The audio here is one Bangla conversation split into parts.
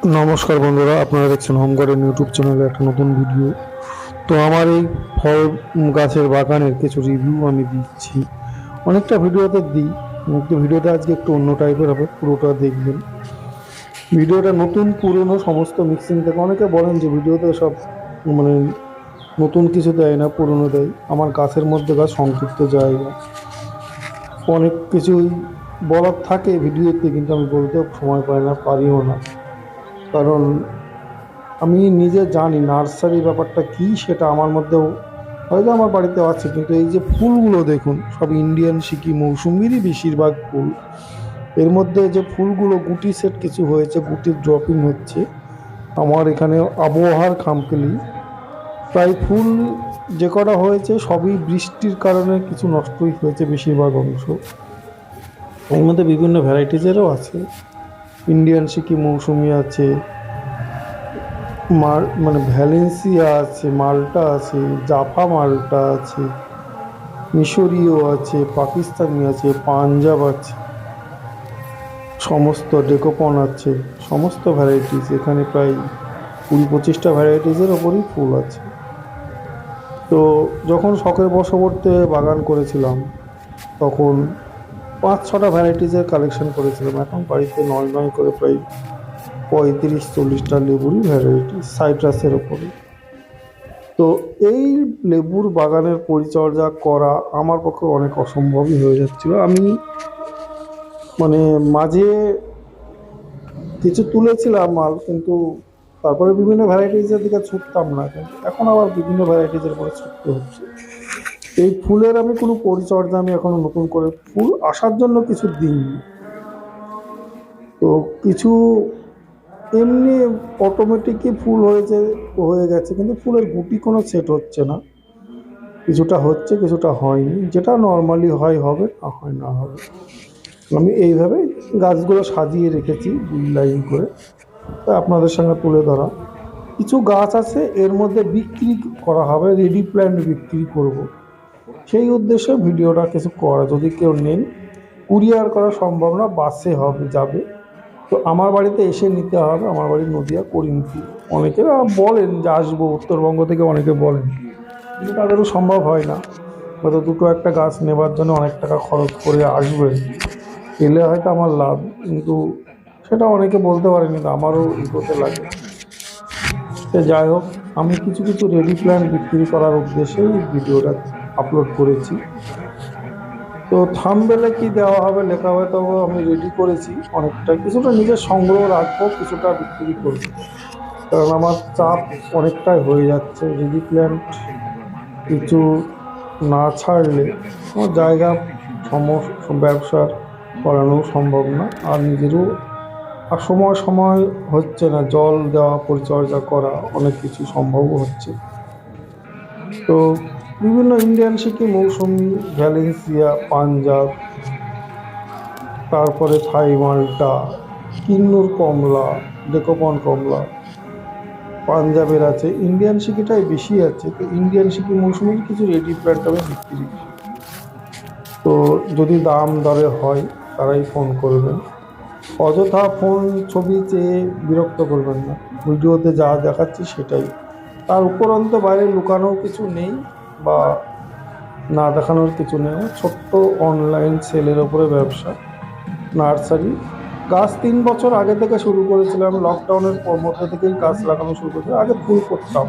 নমস্কার বন্ধুরা, আপনারা দেখছেন হোম গার্ডেন ইউটিউব চ্যানেলে একটা নতুন ভিডিও। তো আমার এই ফল গাছের বাগানের কিছু রিভিউ আমি দিচ্ছি। অনেকটা ভিডিওতে দিই, কিন্তু ভিডিওটা আজকে একটু অন্য টাইপের হবে, পুরোটা দেখবেন। ভিডিওটা নতুন, পুরনো, সমস্ত মিক্সিং থেকে অনেকে বলেন যে ভিডিওতে সব মানে নতুন কিছু দেয় না, পুরনো দেয়। আমার গাছের মধ্যে গাছ সংক্ষিপ্ত জায়গা। অনেক কিছুই বলার থাকে ভিডিওতে, কিন্তু আমি বলতেও সময় পাই না, পারিও না। কারণ আমি নিজে জানি নার্সারি ব্যাপারটা কি সেটা আমার মধ্যেও হয়তো আমার বাড়িতে আছে, কিন্তু এই যে ফুলগুলো দেখুন, সব ইন্ডিয়ান সিকি মৌসুমিরই বেশিরভাগ ফুল। এর মধ্যে যে ফুলগুলো গুটি সেট কিছু হয়েছে, গুটির ড্রপিং হচ্ছে, আমার এখানে আবহাওয়ার খামকেলি প্রায় ফুল যে কটা হয়েছে, সবই বৃষ্টির কারণে কিছু নষ্টই হয়েছে বেশিরভাগ অংশ। এর মধ্যে বিভিন্ন ভ্যারাইটিজেরও আছে। ইন্ডিয়ান সিকি মৌসুমি আছে? মার মানে ভ্যালেন্সিয়া আছে, মালটা আছে জাফা মালটা আছে মিশরীয় আছে পাকিস্তানি আছে পাঞ্জাব আছে, সমস্ত ডেকোপন আছে, সমস্ত ভ্যারাইটিস এখানে প্রায় কুড়ি পঁচিশটা ভ্যারাইটিসের ওপরই ফুল আছে। তো যখন শখের বশবর্তে বাগান করেছিলাম, তখন পাঁচ ছটা ভ্যারাইটিসের কালেকশন করেছিলাম। এখন বাড়িতে নয় নয় করে প্রায় পঁয়ত্রিশ চল্লিশটা লেবুরই ভ্যারাইটি সাইট্রাসের ওপরে তো এই লেবুর বাগানের পরিচর্যা করা আমার পক্ষে অনেক অসম্ভবই হয়ে যাচ্ছিল। আমি মানে মাঝে কিছু তুলেছিলাম মাল, কিন্তু তারপরে বিভিন্ন ভ্যারাইটিসের দিকে ছুটতাম না। এখন আবার বিভিন্ন ভ্যারাইটিসের উপরে ছুটতে হচ্ছে। এই ফুলের আমি কোনো পরিচর্যা আমি এখনও নতুন করে ফুল আসার জন্য কিছু দিইনি। তো কিছু এমনি অটোমেটিকই ফুল হয়েছে, হয়ে গেছে, কিন্তু ফুলের গুটি কোনো সেট হচ্ছে না। কিছুটা হচ্ছে, কিছুটা হয়নি। যেটা নর্মালি হয়, হবে, না হয়, না হবে। আমি এইভাবে গাছগুলো সাজিয়ে রেখেছি লাইন করে। আপনাদের সঙ্গে তুলে ধরা কিছু গাছ আছে, এর মধ্যে বিক্রি করা হবে রেডি প্ল্যান্ট বিক্রি করব। সেই উদ্দেশ্যে ভিডিওটা কিছু করা। যদি কেউ নেন, কুরিয়ার করা সম্ভব না, বাসে হবে, যাবে। তো আমার বাড়িতে এসে নিতে হবে। আমার বাড়ি নদিয়া, করিমপুর। অনেকে বলেন যে আসব, উত্তরবঙ্গ থেকে অনেকে বলেন। কিন্তু তাদেরও সম্ভব হয় না। হয়তো দুটো একটা গাছ নেবার জন্য অনেক টাকা খরচ করে আসবেন এলে হয়তো আমার লাভ, কিন্তু সেটা অনেকে বলতে পারেন, কিন্তু আমারও ইগোতে লাগে। সে যাই হোক, আমি কিছু কিছু রেডি প্ল্যান বিক্রি করার উদ্দেশ্যেই ভিডিওটা আপলোড করেছি। তো থামবেলে কি দেওয়া হবে লেখা হয়তো আমি রেডি করেছি। অনেকটা কিছুটা নিজের সংগ্রহ রাখব, কিছুটা বিক্রি করব। কারণ আমার চাপ অনেকটাই হয়ে যাচ্ছে রেডি প্ল্যান্ট কিছু না ছাড়লে আমার জায়গা সমস্ত ব্যবসার করানো সম্ভব না। আর নিজেরও আর সময় সময় হচ্ছে না, জল দেওয়া, পরিচর্যা করা, অনেক কিছু সম্ভবও হচ্ছে। তো বিভিন্ন ইন্ডিয়ান সিকি মৌসুমি ভ্যালেন্সিয়া পাঞ্জাব তারপরে থাই মাল্টা কিন্নুর কমলা ডেকোপন কমলা পাঞ্জাবের আছে। ইন্ডিয়ান সিকিটাই বেশি আছে। তো ইন্ডিয়ান সিকি মৌসুমির কিছু রেডি প্ল্যান্ট আমি বিক্রি তো যদি দাম দরে হয়, তারাই ফোন করবেন। অযথা ফোন ছবি চেয়ে বিরক্ত করবেন না। ভিডিওতে যা দেখাচ্ছি সেটাই। তার উপরন্ত বাইরে লুকানোর কিছু নেই। বা না দেখানোর কিছু নেই। ছোট্ট অনলাইন সেলের ওপরে ব্যবসা নার্সারি গাছ তিন বছর আগে থেকে শুরু করেছিলাম। লকডাউনের মধ্যে থেকেই গাছ লাগানো শুরু করেছিলাম আগে ফুল করতাম।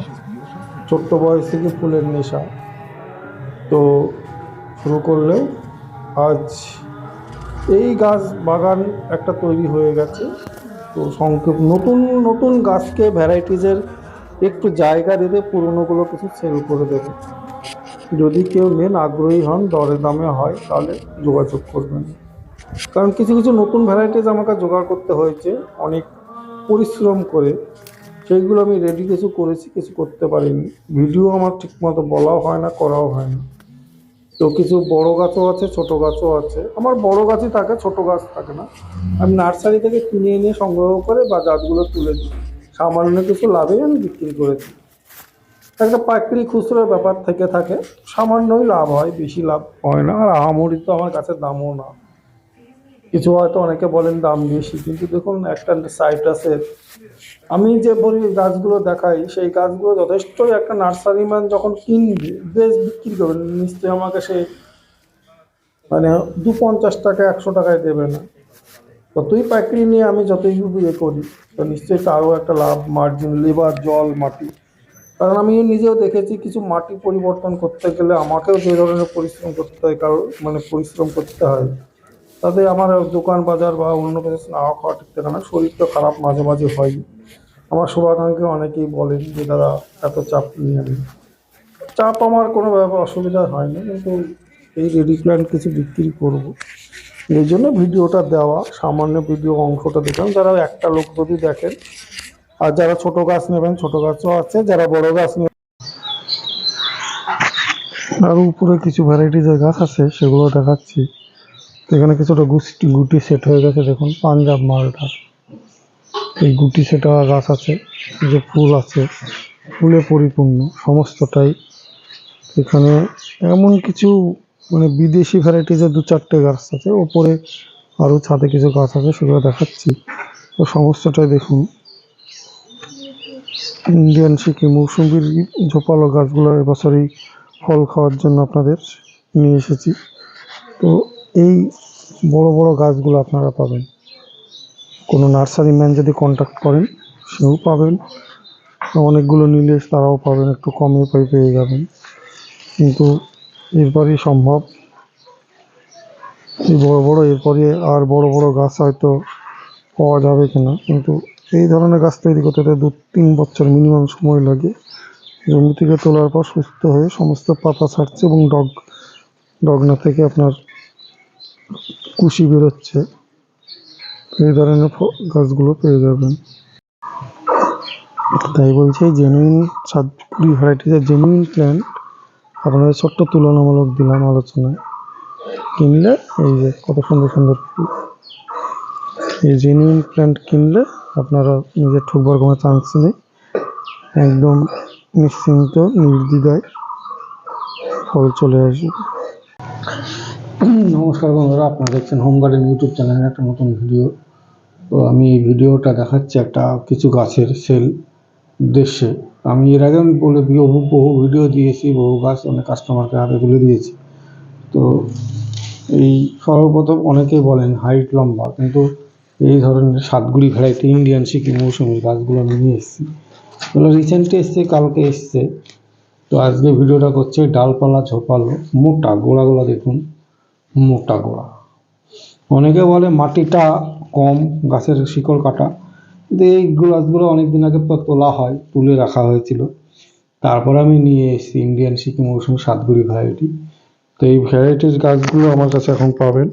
ছোট্ট বয়স থেকে ফুলের নেশা। তো শুরু করলেও আজ এই গাছ বাগান একটা তৈরি হয়ে গেছে। তো সংক্ষেপ, নতুন নতুন গাছকে ভ্যারাইটিজের একটু জায়গা দিতে পুরনোগুলো কিছু সেল করে দেবে। যদি কেউ নেন আগ্রহী হন দরে দামে হয়, তাহলে যোগাযোগ করবেন। কারণ কিছু কিছু নতুন ভ্যারাইটিস আমাকে জোগাড় করতে হয়েছে, অনেক পরিশ্রম করে। সেইগুলো আমি রেডি কিছু করেছি, কিছু করতে পারিনি। ভিডিও আমার ঠিকমতো বলাও হয় না, করাও হয় না। তো কিছু বড় গাছও আছে, ছোট গাছও আছে। আমার বড় গাছই থাকে, ছোট গাছ থাকে না। আমি নার্সারি থেকে কিনে এনে সংগ্রহ করে বা গাছগুলো তুলে দিই। সামান্য কিছু লাভে আমি বিক্রি করেছি। একটা পাইকারি খুচরোর ব্যাপার থেকে থাকে, সামান্যই লাভ হয়, বেশি লাভ হয় না, আর আহামরি তো আমার কাছে দামও না। কিছু হয়তো অনেকে বলেন দাম বেশি, কিন্তু দেখুন একটা সাইট সাইট্রাসের আমি যে বলি গাছগুলো দেখাই, সেই গাছগুলো যথেষ্ট একটা নার্সারি ম্যান যখন কিনবে, বেশ বিক্রি করবে, নিশ্চয়ই আমাকে সে মানে দু পঞ্চাশ টাকা, একশো টাকায় দেবে না। যতই পাইকারি নিয়ে আমি যতই ইয়ে করি, তো নিশ্চয়ই তারও একটা লাভ মার্জিন লেবার জল, মাটি। কারণ আমি নিজেও দেখেছি কিছু মাটি পরিবর্তন করতে গেলে আমাকেও যে ধরনের পরিশ্রম করতে হয়, কারও মানে পরিশ্রম করতে হয়, তাতে আমার দোকান বাজার বা অন্য কিছু না খাওয়া ঠিক থাকে না। শরীর তো খারাপ মাঝে মাঝে হয়। আমার শুভাকাঙ্ক্ষী অনেকেই বলেন যে দাদা এত চাপ নিয়ে নেন চাপ আমার কোনো ব্যাপার অসুবিধা হয় না কিন্তু এই রেডি প্ল্যান্ট কিছু বিক্রি করব। এই জন্য ভিডিওটা দেওয়া, সামান্য ভিডিও অংশটা দেখলাম। যারা একটা লোক যদি দেখেন আর যারা ছোট গাছ নেবেন, ছোট গাছও আছে, যারা বড় গাছ নেবেন। আর উপরে কিছু ভ্যারাইটিজের গাছ আছে, সেগুলো দেখাচ্ছি। এখানে কিছুটা গুটি গুটি সেট হয়ে গেছে, দেখুন, পাঞ্জাব মালটা। এই গুটি সেটা গাছ আছে যে ফুল আছে, ফুলে পরিপূর্ণ, সমস্তটাই। এখানে এমন কিছু মানে বিদেশি ভ্যারাইটিজের দু চারটে গাছ আছে, ওপরে আরও ছাদে কিছু গাছ আছে, সেগুলো দেখাচ্ছি। তো সমস্তটাই দেখুন ইন্ডিয়ান সিকি মৌসুমির ঝোপালো গাছগুলো এবছরই ফল খাওয়ার জন্য আপনাদের নিয়ে এসেছি। তো এই বড় বড় গাছগুলো আপনারা পাবেন। কোনো নার্সারি ম্যান যদি কন্ট্যাক্ট করেন, সেও পাবেন। অনেকগুলো নিলে তারাও পাবেন, একটু কমে পাই পেয়ে যাবেন। কিন্তু এরপরই সম্ভব। এই বড় বড় এরপরে আর বড় বড় গাছ হয়তো পাওয়া যাবে কিনা, কিন্তু এই ধরনের গাছ তৈরি করতে দু তিন বছর মিনিমাম সময় লাগে। জমি থেকে তোলার পর সুস্থ হয়ে সমস্ত পাতা ছাড়ছে এবং ডগ ডগনা থেকে আপনার কুশি বেরোচ্ছে। এই ধরনের গাছগুলো পেয়ে যাবেন। তাই বলছি জেনুইন সাতপুরি ভ্যারাইটিসের জেনুইন প্ল্যান্ট আপনাদের ছোট্ট তুলনামূলক দিলাম আলোচনায়। কিনলে এই যে কত সুন্দর সুন্দর ফুল। এই জেনুইন প্ল্যান্ট কিনলে আপনারা নিজের ঠুকবার কোনো চান্স নেই একদম নিশ্চিন্ত, নির্দ্বিধায় ফল চলে আসবে। নমস্কার বন্ধুরা, আপনারা দেখছেন হোম গার্ডেন ইউটিউব চ্যানেলের একটা নতুন ভিডিও তো আমি এই ভিডিওটা দেখাচ্ছি একটা কিছু গাছের সেল উদ্দেশ্যে। আমি এর আগে আমি বলে বহু বহু ভিডিও দিয়েছি, বহু গাছ অনেক কাস্টমারকে হাতে তুলে দিয়েছি। তো এই সর্বপ্রথম অনেকেই বলেন হাইট লম্বা, কিন্তু এই ধরনের সাতগুড়ি ভ্যারাইটি ইন্ডিয়ান সিকিম মৌসুমি গাছগুলো আমি নিয়ে এসেছি। এগুলো রিসেন্টলি এসছে, কালকে এসছে। তো আজকে ভিডিওটা করছে ডালপালা, ঝোপালো, মোটা গোড়াগুলো দেখুন, মোটা গোড়া। অনেকে বলে মাটিটা কম, গাছের শিকড় কাটা। কিন্তু এই গাছগুলো অনেক দিন আগে তোলা হয়, তুলে রাখা হয়েছিল। তারপর আমি নিয়ে এসেছি ইন্ডিয়ান সিকিম মৌসুমি সাতগুড়ি ভ্যারাইটি তো এই ভ্যারাইটির গাছগুলো আমার কাছে এখন পাবেন।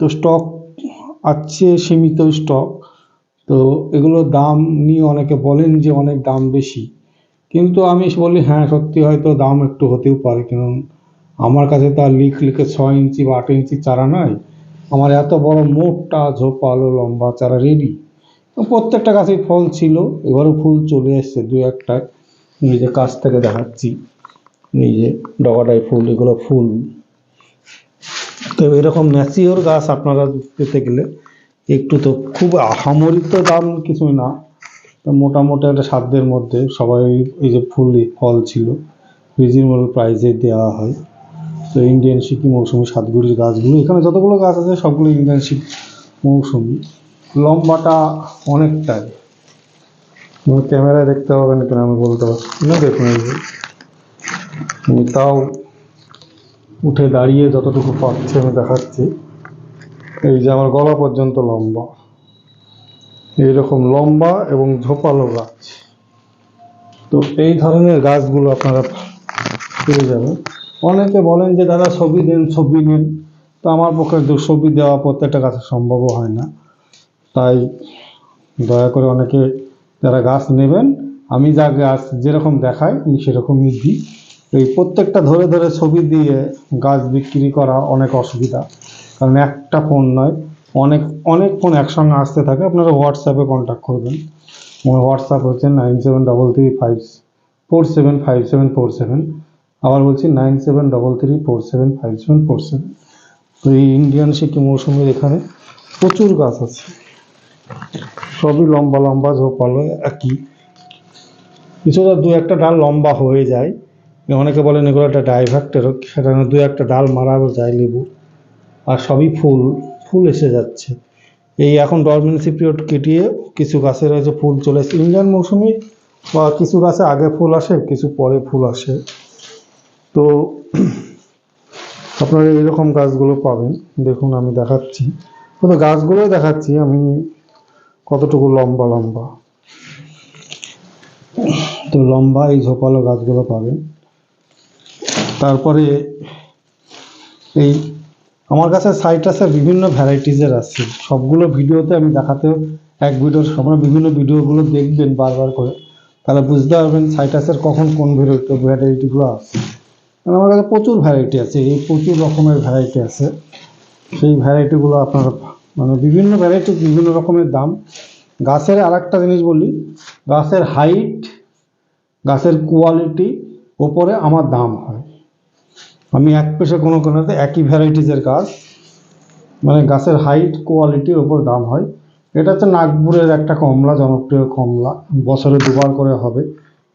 তো স্টক আছে সীমিত স্টক তো এগুলো দাম নিয়ে অনেকে বলেন যে অনেক দাম বেশি। কিন্তু আমি বলি হ্যাঁ সত্যি হয়তো দাম একটু হতেও পারে। কারণ আমার কাছে তো আর লিক লিখে ছয় ইঞ্চি বা আট ইঞ্চি চারা নয় আমার এত বড় মোটা ঝোপালো, লম্বা চারা রেডি প্রত্যেকটা গাছেই ফল ছিল। এবারও ফুল চলে এসছে দু একটা যে কাছ থেকে দেখাচ্ছি। নিজে যে ডগাটাই ফুল, এগুলো ফুল। তো এরকম ম্যাচিওর গাছ আপনারা পেতে গেলে একটু তো খুব আহামরি তো দাম কিছুই না। মোটামুটি একটা সাধ্যের মধ্যে সবাই এই যে ফুল, ফল ছিল রিজনেবল প্রাইসে দেওয়া হয়। তো ইন্ডিয়ান সিকি মৌসুমি সাতগুড়ির গাছগুলো, এখানে যতগুলো গাছ আছে সবগুলো ইন্ডিয়ান সিক মৌসুমি। লম্বাটা অনেকটাই। ক্যামেরায় দেখতে পাবেন কিনা আমি বলতে পারছি না, দেখুন তাও উঠে দাঁড়িয়ে যতটুকু পাচ্ছি আমি দেখাচ্ছি। এই যে আমার গলা পর্যন্ত লম্বা। এইরকম লম্বা এবং ঝোপালো গাছ। তো এই ধরনের গাছগুলো আপনারা পেয়ে যাবেন। অনেকে বলেন যে, দাদা, ছবি দেন, ছবি নেন। তো আমার পক্ষে ছবি দেওয়া প্রত্যেকটা গাছে সম্ভবও হয় না। তাই দয়া করে অনেকে যারা গাছ নেবেন, আমি যা গাছ যেরকম দেখাই, আমি সেরকমই দিই। এই প্রত্যেকটা ধরে ধরে ছবি দিয়ে গাছ বিক্রি করা অনেক অসুবিধা। কারণ একটা ফোন নয়, অনেক অনেক ফোন একসঙ্গে আসতে থাকে। আপনারা হোয়াটসঅ্যাপে কন্ট্যাক্ট করবেন। আমার হোয়াটসঅ্যাপ হচ্ছে nine seven double three five four seven five seven four seven আবার বলছি nine seven double three four seven five seven four seven তো এই ইন্ডিয়ান সিকি মৌসুমের এখানে প্রচুর গাছ আছে। সবই লম্বা লম্বা ঝোপালো একই। কিছুটা দু একটা ডাল লম্বা হয়ে যায়। অনেকে বলেন এগুলো একটা ডাইভার্টের সেটা না দু একটা ডাল মারাও যায় লেবু, আর সবই ফুল ফুল এসে যাচ্ছে। এই এখন ডরমেন্সি পিরিয়ড কেটিয়ে কিছু গাছের হয়েছে ফুল চলে আসে ইন্ডিয়ান মৌসুমি বা কিছু গাছে আগে ফুল আসে, কিছু পরে ফুল আসে। তো আপনারা এইরকম গাছগুলো পাবেন। দেখুন, আমি দেখাচ্ছি। শুধু গাছগুলোই দেখাচ্ছি, আমি কতটুকু লম্বা লম্বা। তো লম্বা এই ঝোপালো গাছগুলো পাবেন। তারপরে এই আমার কাছে সাইটাসের বিভিন্ন ভ্যারাইটিসের আছে। সবগুলো ভিডিওতে আমি দেখাতে এক ভিডিওর সময় বিভিন্ন ভিডিওগুলো দেখবেন বারবার করে। তাহলে বুঝতে পারবেন সাইটাসের কখন কোন ভ্যারাইটি ভ্যারাইটিগুলো আছে। আমার কাছে প্রচুর ভ্যারাইটি আছে, এই প্রচুর রকমের ভ্যারাইটি আছে। সেই ভ্যারাইটিগুলো আপনার মানে বিভিন্ন ভ্যারাইটি বিভিন্ন রকমের দাম। গাছের আর একটা জিনিস বলি, গাছের হাইট গাছের কোয়ালিটি ওপরে আমার দাম হয়। আমি এক পেশে কোনো কোনোতে একই ভ্যারাইটিজের গাছ মানে গাছের হাইট কোয়ালিটির ওপর দাম হয়। এটা হচ্ছে নাগপুরের একটা কমলা, জনপ্রিয় কমলা। বছরে দুবার করে হবে।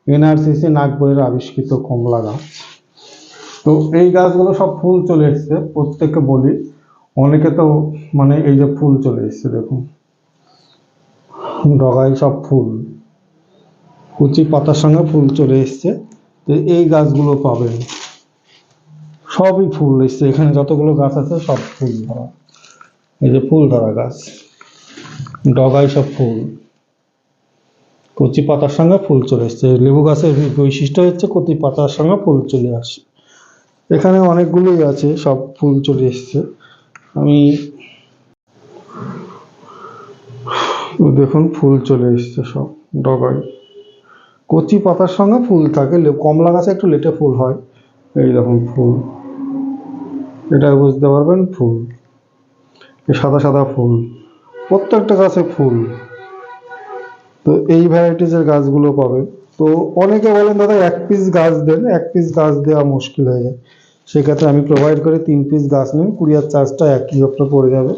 এনআরসিসি নাগপুরের আবিষ্কৃত কমলা গাছ। তো এই গাছগুলো সব ফুল চলে এসছে, প্রত্যেককে বলি। অনেকে তো মানে এই যে ফুল চলে এসছে, দেখুন। ডগায় সব ফুল। কুচি পাতার সঙ্গে ফুল চলে এসছে। তো এই গাছগুলো পাবেন। সবই ফুল এসছে। এখানে যতগুলো গাছ আছে সব ফুল ধরা। এই যে ফুল ধরা গাছ। ডগায় সব ফুল। কচি পাতার সঙ্গে ফুল চলে এসছে। লেবু গাছের বৈশিষ্ট্য হচ্ছে কচি পাতার সঙ্গে ফুল চলে আসে। এখানে অনেকগুলোই আছে, সব ফুল চলে এসছে। আমি দেখুন, ফুল চলে এসছে সব ডগায়। কচি পাতার সঙ্গে ফুল থাকে। কমলা গাছে একটু লেটে ফুল হয়। এই দেখুন, ফুল। এটা বুঝতে পারবেন, ফুল। সাদা সাদা ফুল। প্রত্যেকটা গাছে ফুল। তো এই ভ্যারাইটিসের গাছগুলো পাবেন। তো অনেকে বলেন, দাদা, এক পিস গাছ দেন। এক পিস গাছ দেওয়া মুশকিল হয়ে যায়। সেক্ষেত্রে আমি প্রোভাইড করে তিন পিস গাছ নিন কুরিয়ার চার্জটা একই আপনার পড়ে যাবে।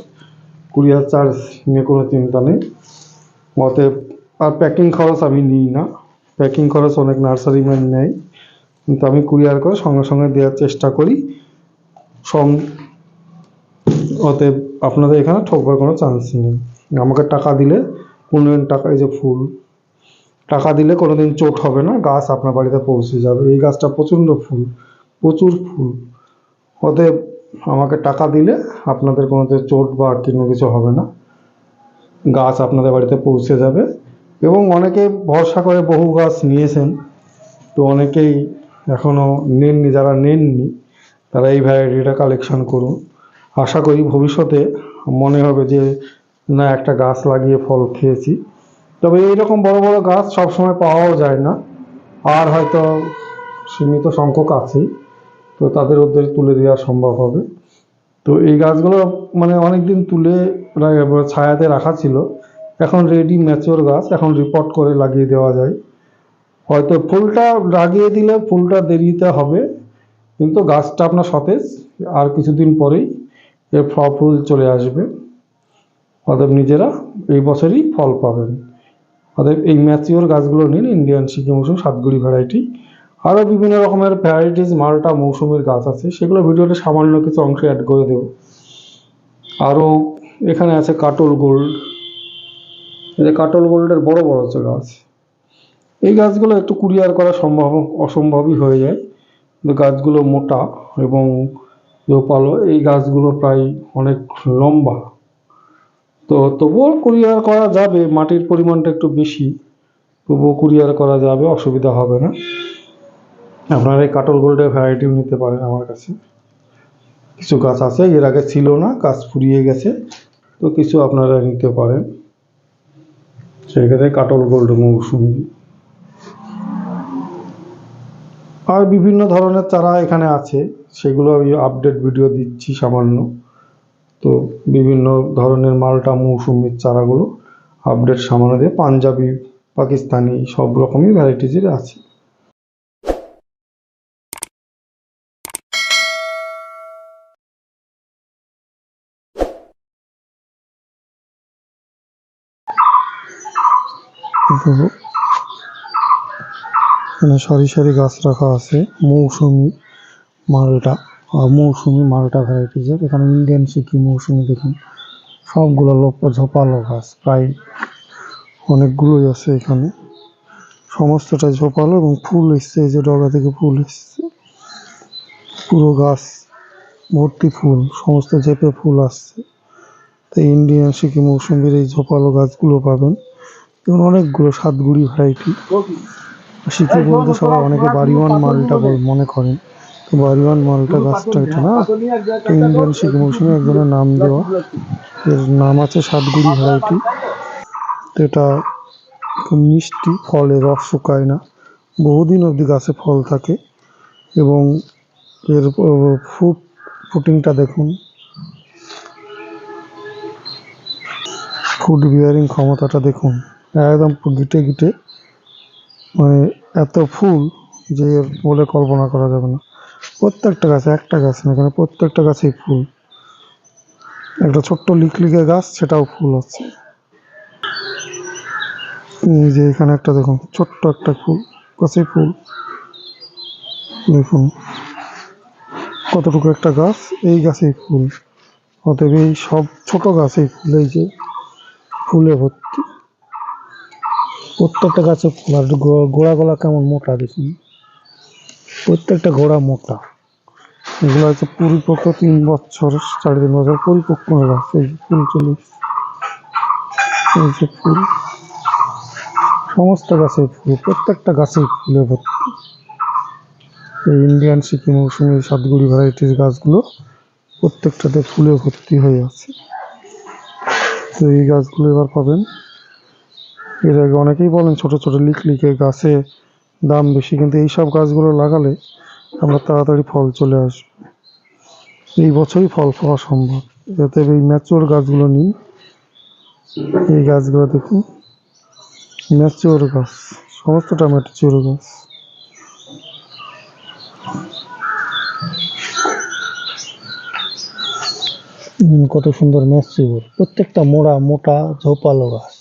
কুরিয়ার চার্জ নিয়ে কোনো চিন্তা নেই। অতএব আর প্যাকিং খরচ আমি নিই না। প্যাকিং খরচ অনেক নার্সারি ম্যান নেয়। কিন্তু আমি কুরিয়ার করে সঙ্গে সঙ্গে দেওয়ার চেষ্টা করি। অতএব আপনাদের এখানে ঠকবার কোনো চান্স নেই। আমাকে টাকা দিলে, পনেরো টাকা, এই যে ফুল, টাকা দিলে কোনোদিন চোট হবে না, গাছ আপনার বাড়িতে পৌঁছে যাবে। এই গাছটা প্রচণ্ড ফুল, প্রচুর ফুল। অতএব আমাকে টাকা দিলে আপনাদের কোনোতে চোট বা কোনো কিছু হবে না, গাছ আপনাদের বাড়িতে পৌঁছে যাবে। এবং অনেকে ভরসা করে বহু গাছ নিয়েছেন, তো অনেকেই এখনও নেননি, যারা নেননি তারা এই ভ্যারাইটিটা কালেকশন করুন। আশা করি ভবিষ্যতে মনে হবে যে, না, একটা গাছ লাগিয়ে ফল খেয়েছি। তবে এইরকম বড় বড় গাছ সবসময় পাওয়াও যায় না। আর হয়তো সীমিত সংখ্যক আছেই। তো তাদের উদ্দেশ্যে তুলে দেওয়া সম্ভব হবে। তো এই গাছগুলো মানে অনেক দিন তুলে ছায়াতে রাখা ছিল। এখন রেডি ম্যাচিওর গাছ। এখন রিপোর্ট করে লাগিয়ে দেওয়া যায়। হয়তো ফুলটা লাগিয়ে দিলে ফুলটা দেরিতে হবে। কিন্তু গাছটা আপনার সতেজ, আর কিছুদিন পরেই এর ফল ফুল চলে আসবে। অতএব নিজেরা এই বছরই ফল পাবেন। অতএব এই ম্যাচিওর গাছগুলো নিন, ইন্ডিয়ান সিকি মৌসুম, সাতগুড়ি ভ্যারাইটি। আরও বিভিন্ন রকমের ভ্যারাইটিস, মালটা মৌসুমের গাছ আছে, সেগুলো ভিডিওতে সামান্য কিছু অংশ অ্যাড করে দেবো। আরও এখানে আছে কাটল গোল্ড। যে কাটল গোল্ডের বড় বড় হচ্ছে গাছ, এই গাছগুলো একটু কুরিয়ার করা সম্ভব, অসম্ভবই হয়ে যায়। গাছগুলো মোটা এবং রোপালো এই গাছগুলো প্রায় অনেক লম্বা। তো তবুও কুরিয়ার করা যাবে, মাটির পরিমাণটা একটু বেশি, তবুও কুরিয়ার করা যাবে, অসুবিধা হবে না। আপনারা এই কাটল গোল্ডের ভ্যারাইটিও নিতে পারেন আমার কাছে। কিছু গাছ আছে, এর আগে ছিল না, গাছ ফুরিয়ে গেছে, তো কিছু আপনারা নিতে পারেন। সেক্ষেত্রে কাটল গোল্ড মৌসুমি। আর বিভিন্ন ধরনের চারা এখানে আছে। সেগুলো আমি আপডেট ভিডিও দিচ্ছি সামান্য। তো বিভিন্ন ধরনের মালটা, মৌসুমির চারাগুলো আপডেট সামান্য দিয়ে পাঞ্জাবি, পাকিস্তানি সব রকমই ভ্যারাইটিজের আছে। এখানে সারি সারি গাছ রাখা আছে। মৌসুমি মালটা মৌসুমি মালটা ভ্যারাইটিজের এখানে ইন্ডিয়ান সিকি মৌসুমি দেখুন। সবগুলো লোক ঝোপালো গাছ, প্রায় অনেকগুলোই আছে এখানে। সমস্তটাই ঝোপালো এবং ফুল এসছে, এই যে ডগা থেকে ফুল এসছে। পুরো গাছ ভর্তি ফুল, সমস্ত ঝেপে ফুল আসছে। তো ইন্ডিয়ান সিকি মৌসুমির এই ঝোপালো গাছগুলো পাবেন। এবং অনেকগুলো সাতগুড়ি ভ্যারাইটি সিকি বলতে সবাই অনেকে বাড়িওয়ান মালটা বলে। মনে করেন। তো বাড়িওয়ান মালটা গাছটা এটা না? তো ইন্ডিয়ান সিকি মৌসুমি একজনের নাম দেওয়া। এর নাম আছে সাতগুড়ি ভ্যারাইটি। তো এটা খুব মিষ্টি ফলে রস শুকায় না। বহুদিন অবধি গাছে ফল থাকে এবং এর ফুট ফুটিংটা দেখুন। ফুড বিয়ারিং ক্ষমতাটা দেখুন। একদম গিটে গিটে। মানে এত ফুল যে বলে কল্পনা করা যাবে না। প্রত্যেকটা গাছে একটা গাছ না, এখানে প্রত্যেকটা গাছেই ফুল। একটা ছোট্ট লিকলিকে গাছ, সেটাও ফুল আছে। এই যে এখানে একটা দেখুন, ছোট্ট একটা ফুল, গাছে ফুল। দেখুন, কতটুকু একটা গাছ, এই গাছেই ফুল। অতএব এই সব ছোট গাছেই ফুল, এই যে ফুলে ভর্তি। প্রত্যেকটা গাছে গোড়াগুলা কেমন মোটা দেখুন প্রত্যেকটা গোড়া মোটা। এগুলো হচ্ছে পরিপক্ক তিন বছর সাড়ে তিন বছর পরিপক্ক গাছ এই ফুল ফুল। সমস্ত গাছের ফুল, প্রত্যেকটা গাছেই ফুলে ভর্তি। এই ইন্ডিয়ান সিকিম মৌসুমি সাতগুড়ি ভ্যারাইটির গাছগুলো প্রত্যেকটাতে ফুলে ভর্তি হয়ে আছে। তো এই গাছগুলো এবার পাবেন এর আগে অনেকেই বলেন ছোট ছোট লিকলিকে গাছে দাম বেশি, কিন্তু এই সব গাছগুলো লাগালে আমরা তাড়াতাড়ি ফল চলে আসবে। এই বছরই ফল পাওয়া সম্ভব। যাতে এই ম্যাচিওর গাছগুলো নিন এই গাছগুলো দেখুন। ম্যাচিওর গাছ, সমস্তটা ম্যাচিওর গাছ। কত সুন্দর ম্যাচিওর প্রত্যেকটা মোড়া মোটা ঝোপালো গাছ।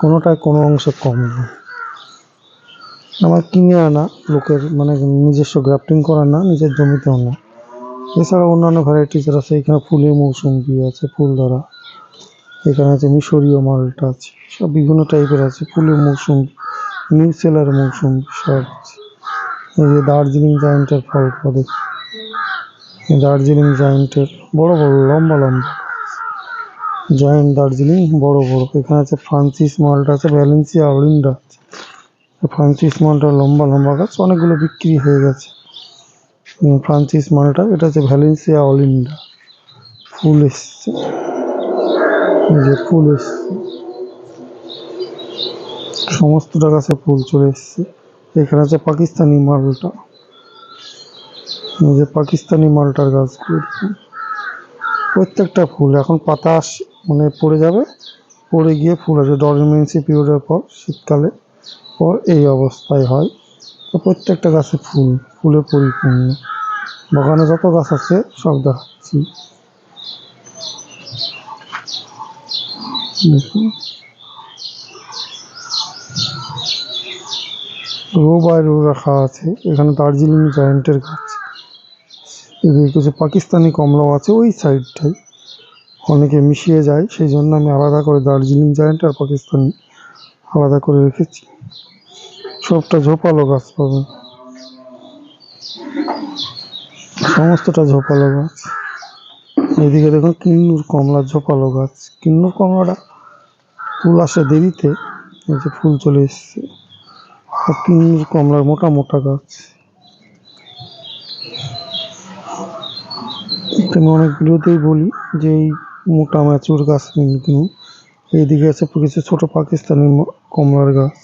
কোনোটায় কোনো অংশে কম নেই আমার কিনে আনা লোকের মানে নিজস্ব গ্রাফটিং করা না, নিজের জমিতেও না। এছাড়া অন্যান্য ভ্যারাইটিসের আছে, এখানে ফুলের মৌসুম দিয়ে আছে, ফুল ধরা। এখানে আছে মিশরীয় মালটা আছে, সব বিভিন্ন টাইপের আছে, ফুলের মৌসুম নিউ সেলার মৌসুম সব আছে। এই যে দার্জিলিং জায়েন্টের ফল পদে দার্জিলিং জায়েন্টের বড় বড়, লম্বা লম্বা। জয়েন্ট দার্জিলিং, বড় বড়। এখানে আছে ফ্রান্সিস মালটা আছে ভ্যালেন্সিয়া অলিন্ডা আছে। ফ্রান্সিস মালটা লম্বা লম্বা গাছ, অনেকগুলো বিক্রি হয়ে গেছে। ফ্রান্সিস মালটা এটা হচ্ছে ভ্যালেন্সিয়া অলিন্ডা ফুল এসছে। যে ফুল এসছে। সমস্তটা গাছে ফুল চলে এসছে। এখানে আছে পাকিস্তানি মালটা। যে পাকিস্তানি মালটার দেখুন। প্রত্যেকটা ফুল, এখন পাতা মানে পড়ে যাবে। পড়ে গিয়ে ফুল আসবে ডরমেন্সি পিরিয়ডের পর, শীতকালে। পর এই অবস্থায় হয়। তো প্রত্যেকটা গাছে ফুল, ফুলে পরিপূর্ণ। বাগানে যত গাছ আছে, সব দেখাচ্ছি। রো বাই রো রাখা আছে। এখানে দার্জিলিং জায়েন্টের গাছ। এদিকে কিছু পাকিস্তানি কমলাও আছে ওই সাইডটাই অনেকে মিশিয়ে যায় সেই জন্য আমি আলাদা করে দার্জিলিং জায়েন্ট আর পাকিস্তানি আলাদা করে রেখেছি। সবটা ঝোপালো গাছ পাবেন সমস্তটা ঝোপালো গাছ। এদিকে দেখুন কিন্নুর কমলা ঝোপালো গাছ। কিন্নুর কমলাটা ফুল আসে দেরিতে, এই যে ফুল চলে এসছে। আর কিন্নুর কমলার মোটা মোটা গাছ। আমি অনেক ভিডিওতেই বলি যে এই মোটা ম্যাচুর গাছ কিনুন এইদিকে আছে কিছু ছোট পাকিস্তানি কমলার গাছ।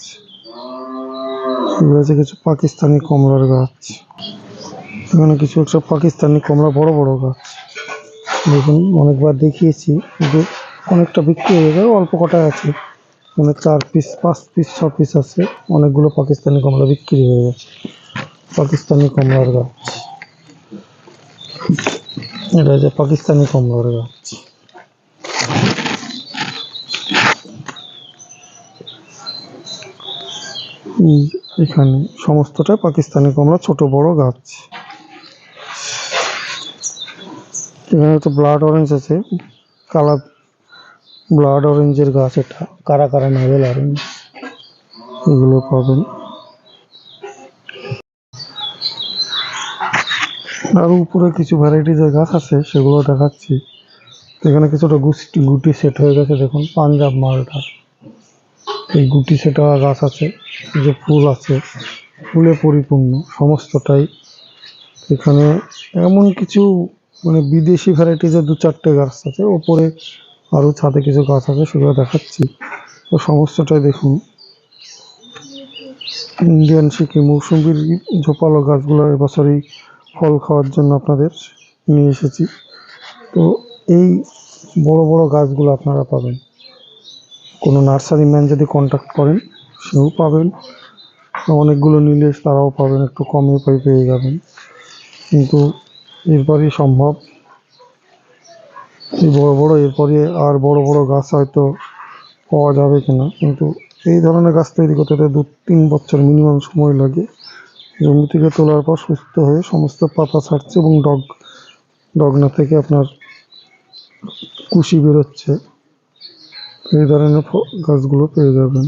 আছে কিছু পাকিস্তানি কমলার গাছ। এখানে কিছু একটা পাকিস্তানি কমলা বড় বড় গাছ। দেখুন, অনেকবার দেখিয়েছি কিন্তু অনেকটা বিক্রি হয়ে গেছে অল্প কটা আছে। মানে চার পিস পাঁচ পিস ছ পিস আছে, অনেকগুলো পাকিস্তানি কমলা বিক্রি হয়ে গেছে। পাকিস্তানি কমলার গাছ। এটা হচ্ছে পাকিস্তানি কমলার গাছ। এখানে সমস্তটা পাকিস্তানি কমলা, ছোট, বড় গাছ। এখানে তো ব্লাড অরেঞ্জ আছে। কালা ব্লাড অরেঞ্জের গাছ এটা। কারা কারা নাভেল অরেঞ্জ এগুলো পাবেন। আর উপরে কিছু ভ্যারাইটিজের গাছ আছে, সেগুলো দেখাচ্ছি। এখানে কিছুটা গুষ্টি, গুটি সেট হয়ে গেছে, দেখুন, পাঞ্জাব মালটা। এই গুটি সেটা গাছ আছে যে ফুল আছে, ফুলে পরিপূর্ণ, সমস্তটাই। এখানে এমন কিছু মানে বিদেশি ভ্যারাইটিজের দু চারটে গাছ আছে, ওপরে আরও ছাদে কিছু গাছ আছে, সেগুলো দেখাচ্ছি। তো সমস্তটাই দেখুন। ইন্ডিয়ান সিকি মৌসুমির ঝোপালো গাছগুলো এবছরই ফল খাওয়ার জন্য আপনাদের নিয়ে এসেছি। তো এই বড় বড় গাছগুলো আপনারা পাবেন। কোনো নার্সারি ম্যান যদি কন্ট্যাক্ট করেন, সেও পাবেন। অনেকগুলো নিলে তারাও পাবেন, একটু কমে পাই পেয়ে যাবেন। কিন্তু এরপরই সম্ভব। এই বড় বড় এরপরে আর বড় বড় গাছ হয়তো পাওয়া যাবে কিনা। কিন্তু এই ধরনের গাছ তৈরি করতে দু তিন বছর মিনিমাম সময় লাগে। জমি থেকে তোলার পর সুস্থ হয়ে সমস্ত পাতা ছাড়ছে এবং ডগ ডগনা থেকে আপনার কুশি বেরোচ্ছে। এই ধরনের গাছগুলো পেয়ে যাবেন।